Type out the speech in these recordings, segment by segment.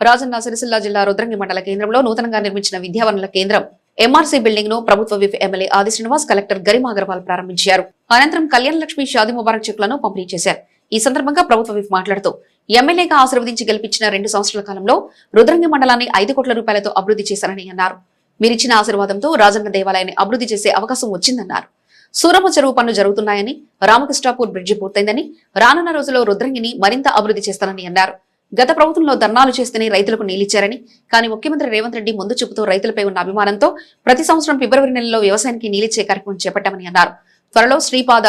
రాజన్న సిరిసిల్ల జిల్లా రుద్రంగి మండల కేంద్రంలో నూతనంగా నిర్మించిన విద్యావనుల కేంద్రం ఎంఆర్సీ బిల్డింగ్ను ప్రభుత్వ విప్ ఎమ్మెల్యే ఆది శ్రీనివాస్ కలెక్టర్ గరిమా అగర్వాల్ ప్రారంభించారు. అనంతరం కళ్యాణ లక్ష్మి షాది ముబారక్ చెక్లను పంపిణీ చేశారు. ఈ సందర్భంగా ప్రభుత్వ విప్ మాట్లాడుతూ ఎమ్మెల్యేగా ఆశీర్వదించి గెలిపించిన రెండు సంవత్సరాల కాలంలో రుద్రంగి మండలాన్ని ఐదు కోట్ల రూపాయలతో అభివృద్ధి చేశారని అన్నారు. మీరిచ్చిన ఆశీర్వాదంతో రాజన్న దేవాలయాన్ని అభివృద్ధి చేసే అవకాశం వచ్చిందన్నారు. సూరమ చెరువు పనులు జరుగుతున్నాయని రామకృష్ణాపూర్ బ్రిడ్జి పూర్తయిందని రానున్న రోజుల్లో రుద్రంగిని మరింత అభివృద్ధి చేస్తారని అన్నారు. గత ప్రభుత్వంలో ధర్నాలు చేస్తేనే రైతులకు నీలిచ్చారని కానీ ముఖ్యమంత్రి రేవంత్ రెడ్డి ముందు చూపుతూ రైతులపై ఉన్న అభిమానంతో ప్రతి సంవత్సరం ఫిబ్రవరి నెలలో వ్యవసాయానికి నీలిచ్చే కార్యక్రమం చేపట్టామని అన్నారు. త్వరలో శ్రీపాద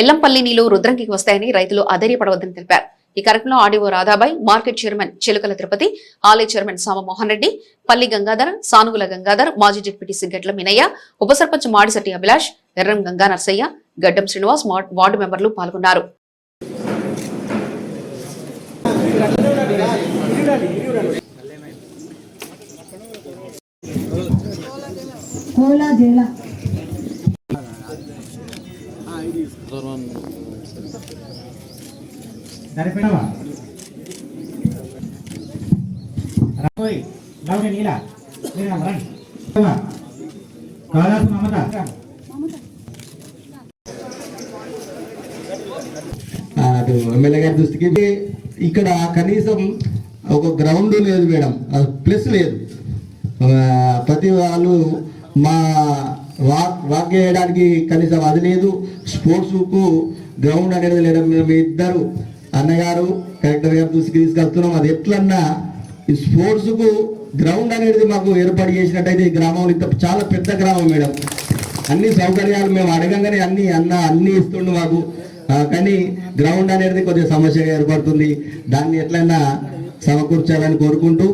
ఎల్లంపల్లి నీళ్ళు రుద్రంకి వస్తాయని రైతులు అధైర్యపడవద్దని తెలిపారు. ఈ కార్యక్రమంలో ఆడిఓ రాధాబాయ్ మార్కెట్ చైర్మన్ చిలుకల తిరుపతి ఆలయ చైర్మన్ సామమోహన్ రెడ్డి పల్లి గంగాధర్ సానుగుల గంగాధర్ మాజీ డిప్యూటీ సింగట్ల మినయ్య ఉప సర్పంచ్ మాడిశెట్టి అభిలాష్ ఎర్రం గంగా నర్సయ్య గడ్డం శ్రీనివాస్ వార్డు మెంబర్లు పాల్గొన్నారు. కోలా జైల సరిపోయినావా? రాబోయ్ నీలా. రండి మమత. ఎమ్మెల్యే గారి దృష్టికి ఇక్కడ కనీసం ఒక గ్రౌండ్ లేదు మేడం. ప్లస్ లేదు. ప్రతి వాళ్ళు మా వాక్ వాక్ చేయడానికి కనీసం అది లేదు. స్పోర్ట్స్కు గ్రౌండ్ అనేది లేదు. మేము ఇద్దరు అన్నగారు కలెక్టర్ గారు దృష్టికి తీసుకెళ్తున్నాం. అది ఎట్లన్నా ఈ స్పోర్ట్స్కు గ్రౌండ్ అనేది మాకు ఏర్పాటు చేసినట్టయితే ఈ గ్రామంలో ఇంత చాలా పెద్ద గ్రామం మేడం. అన్ని సౌకర్యాలు మేము అడగంగానే అన్ని అన్న అన్ని ఇస్తుండు మాకు. కానీ గ్రౌండ్ అనేది కొద్దిగా సమస్యగా ఏర్పడుతుంది. దాన్ని ఎట్లయినా సమకూర్చాలని కోరుకుంటూ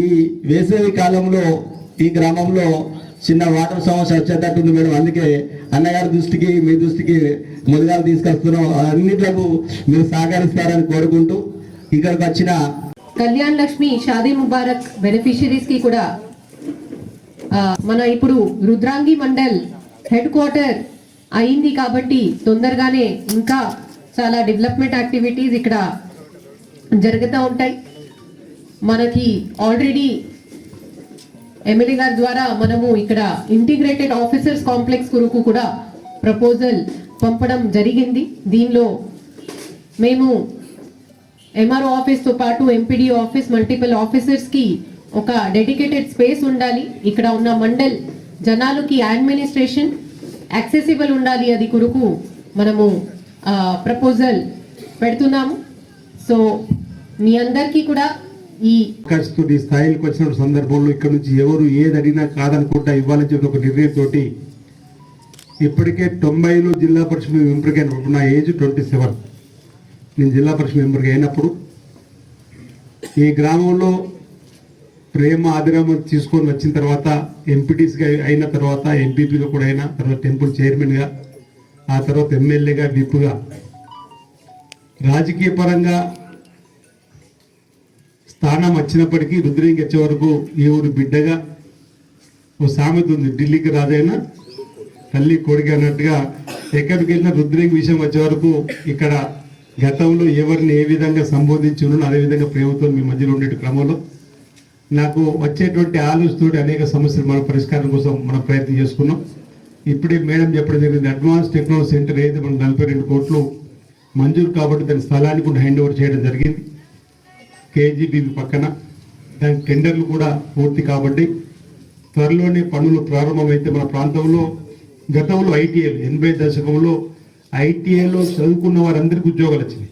ఈ వేసవి కాలంలో ఈ గ్రామంలో చిన్న వాటర్ సమస్య వచ్చేటట్టుంది మేడం. అందుకే అన్నగారి దృష్టికి మీ దృష్టికి మొదలు తీసుకొస్తున్నాం. అన్నిట్లకు మీరు సహకరిస్తారని కోరుకుంటూ ఇక్కడికి వచ్చిన కళ్యాణ్ లక్ష్మి షాదీ ముబారక్ బెనిఫిషరీస్కి కూడా మన ఇప్పుడు రుద్రాంగి మండల్ హెడ్ క్వార్టర్ అయింది కాబట్టి తొందరగానే ఇంకా చాలా డెవలప్మెంట్ యాక్టివిటీస్ ఇక్కడ జరుగుతూ ఉంటాయి. మనకి ఆల్రెడీ ఎమ్మెల్యే గారి ద్వారా మనము ఇక్కడ ఇంటిగ్రేటెడ్ ఆఫీసర్స్ కాంప్లెక్స్ కొరకు కూడా ప్రపోజల్ పంపడం జరిగింది. దీనిలో మేము ఎంఆర్ఓ ఆఫీస్తో పాటు ఎంపీడీ ఆఫీస్ మల్టిపుల్ ఆఫీసర్స్కి ఒక డెడికేటెడ్ స్పేస్ ఉండాలి. ఇక్కడ ఉన్న మండల్ జనాలకి అడ్మినిస్ట్రేషన్ యాక్సెసిబుల్ ఉండాలి అది కొరకు మనము ప్రపోజల్ పెడుతున్నాము. సో మీ అందరికీ కూడా ఈ అవకాశంతో స్థాయికి వచ్చిన సందర్భంలో ఇక్కడ నుంచి ఎవరు ఏది అడిగినా కాదనుకుంటా ఇవ్వాలని చెప్పిన ఒక నిర్ణయంతో ఇప్పటికే తొంభైలో జిల్లా పరిషత్ మెంబర్కి అయినప్పుడు నా ఏజ్ ట్వంటీ సెవెన్. నేను జిల్లా పరిషత్ మెంబర్కి అయినప్పుడు ఈ గ్రామంలో ప్రేమ ఆదిరామ తీసుకొని వచ్చిన తర్వాత ఎంపీటీస్గా అయిన తర్వాత ఎంపీపీగా కూడా అయినా తర్వాత టెంపుల్ చైర్మన్గా ఆ తర్వాత ఎమ్మెల్యేగా విప్గా. రాజకీయ పరంగా స్థానం వచ్చినప్పటికీ రుద్రీకి వచ్చే వరకు ఈ ఊరు బిడ్డగా ఓ సామెత ఉంది ఢిల్లీకి రాజైనా తల్లి కొడుకు అన్నట్టుగా ఎక్కడికి వెళ్ళినా రుద్రంగి విషయం వచ్చే వరకు ఇక్కడ గతంలో ఎవరిని ఏ విధంగా సంబోధించి ఉన్నానో అదే విధంగా ప్రేమతో మీ మధ్యలో ఉండే క్రమంలో నాకు వచ్చేటువంటి ఆలోచనతోటి అనేక సమస్యలు మన పరిష్కారం కోసం మనం ప్రయత్నం చేసుకున్నాం. ఇప్పుడే మేడం చెప్పడం జరిగింది అడ్వాన్స్ టెక్నాలజీ సెంటర్ ఏదైతే మనం నలభై రెండు కోట్లు మంజూరు కాబట్టి దాని స్థలానికి కూడా హ్యాండ్ ఓవర్ చేయడం జరిగింది. కేజీబీ పక్కన దాని టెండర్లు కూడా పూర్తి కాబట్టి త్వరలోనే పనులు ప్రారంభమైతే మన ప్రాంతంలో గతంలో ఐటీఐ ఎనభై దశకంలో ఐటీఐలో చదువుకున్న వారందరికీ ఉద్యోగాలు వచ్చినాయి.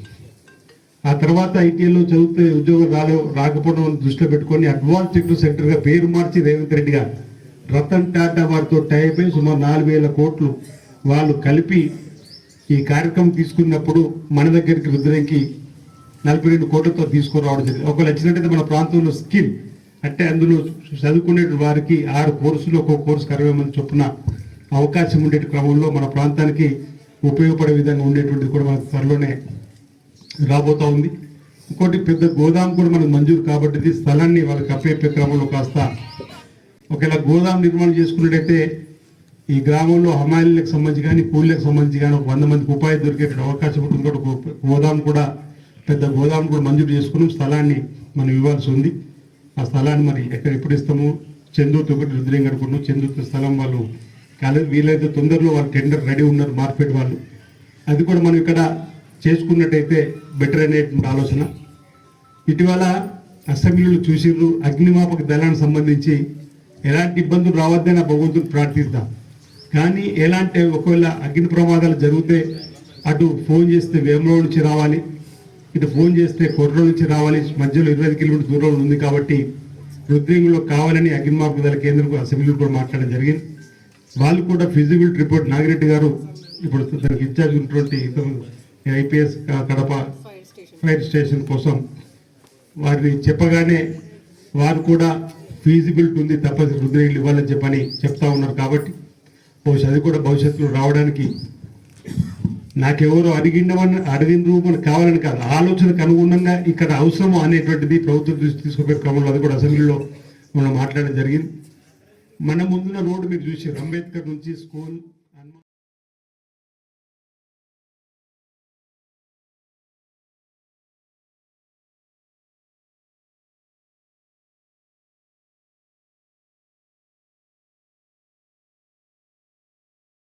ఆ తర్వాత ఐటీఐలో చదివితే ఉద్యోగం రాలే రాకపోవడం దృష్టిలో పెట్టుకొని అడ్వాన్స్ సెక్టర్ సెంటర్గా పేరు మార్చి రేవంత్ రెడ్డి గారు. రతన్ టాటా వారితో టైప్ అయి సుమారు నాలుగు వేల కోట్లు వాళ్ళు కలిపి ఈ కార్యక్రమం తీసుకున్నప్పుడు మన దగ్గరికి రుద్రంకి నలభై రెండు కోట్లతో తీసుకురావడం జరిగింది. ఒకవేళ వచ్చినట్టయితే మన ప్రాంతంలో స్కిల్ అంటే అందులో చదువుకునే వారికి ఆరు కోర్సులు ఒక్కొక్క కోర్సుకు అరవై మంది చొప్పున అవకాశం ఉండే క్రమంలో మన ప్రాంతానికి ఉపయోగపడే విధంగా ఉండేటువంటిది కూడా మనకు త్వరలోనే రాబోతా ఉంది. ఇంకోటి పెద్ద గోదాం కూడా మనకు మంజూరు కాబట్టి స్థలాన్ని వాళ్ళకి అప్పేపే క్రమంలో కాస్త ఒకవేళ గోదాం నిర్మాణం చేసుకున్నట్టయితే ఈ గ్రామంలో హమాయిలకు సంబంధించి కానీ కూలీలకు సంబంధించి కానీ ఒక వంద మందికి ఉపాధి దొరికే అవకాశం ఉంటుంది కాబట్టి ఒక గోదాం కూడా పెద్ద గోదాం కూడా మంజూరు చేసుకున్నాం. స్థలాన్ని మనం ఇవ్వాల్సి ఉంది. ఆ స్థలాన్ని మరి ఎక్కడ ఎప్పుడు ఇస్తాము? చందూర్తి ఒకటి రుద్రేం అనుకున్నాం చందూర్తి స్థలం వాళ్ళు కాలేదు. వీలైతే తొందరలో వాళ్ళు టెండర్ రెడీ ఉన్నారు మార్కెట్ వాళ్ళు. అది కూడా మనం ఇక్కడ చేసుకున్నట్టయితే బెటర్ అనేటువంటి ఆలోచన. ఇటీవల అసెంబ్లీలో చూసిర్రు అగ్నిమాపక దళానికి సంబంధించి ఎలాంటి ఇబ్బందులు రావద్దని భగవంతుడు భగవంతుని ప్రార్థిద్దాం కానీ ఎలాంటి ఒకవేళ అగ్ని ప్రమాదాలు జరిగితే అటు ఫోన్ చేస్తే వేమలో నుంచి రావాలి ఇటు ఫోన్ చేస్తే కొర్రలో నుంచి రావాలి మధ్యలో ఇరవై కిలోమీటర్ దూరంలో ఉంది కాబట్టి రుద్రింగ్లో కావాలని అగ్నిమాపక దళ కేంద్రం అసెంబ్లీలో కూడా మాట్లాడడం జరిగింది. వాళ్ళు కూడా ఫిజిబిలిటీ రిపోర్ట్ నాగిరెడ్డి గారు ఇప్పుడు దానికి ఇన్ఛార్జ్ ఉన్నటువంటి ఐపీఎస్ కడప ఫైర్ స్టేషన్ కోసం వారిని చెప్పగానే వారు కూడా ఫీజిబిలిటీ ఉంది తప్పని రుద్రేళ్ళు ఇవ్వాలని చెప్పని చెప్తా ఉన్నారు కాబట్టి బహుశా అది కూడా భవిష్యత్తులో రావడానికి నాకెవరో అడిగిండమని అడిగిండ్రు మనకు కావాలని కాదు. ఆలోచనకు అనుగుణంగా ఇక్కడ అవసరము అనేటువంటిది ప్రభుత్వం దృష్టి తీసుకునే క్రమంలో అది కూడా అసెంబ్లీలో మనం మాట్లాడడం జరిగింది. మన ముందున్న రోడ్డు మీరు చూసారు అంబేద్కర్ నుంచి స్కూల్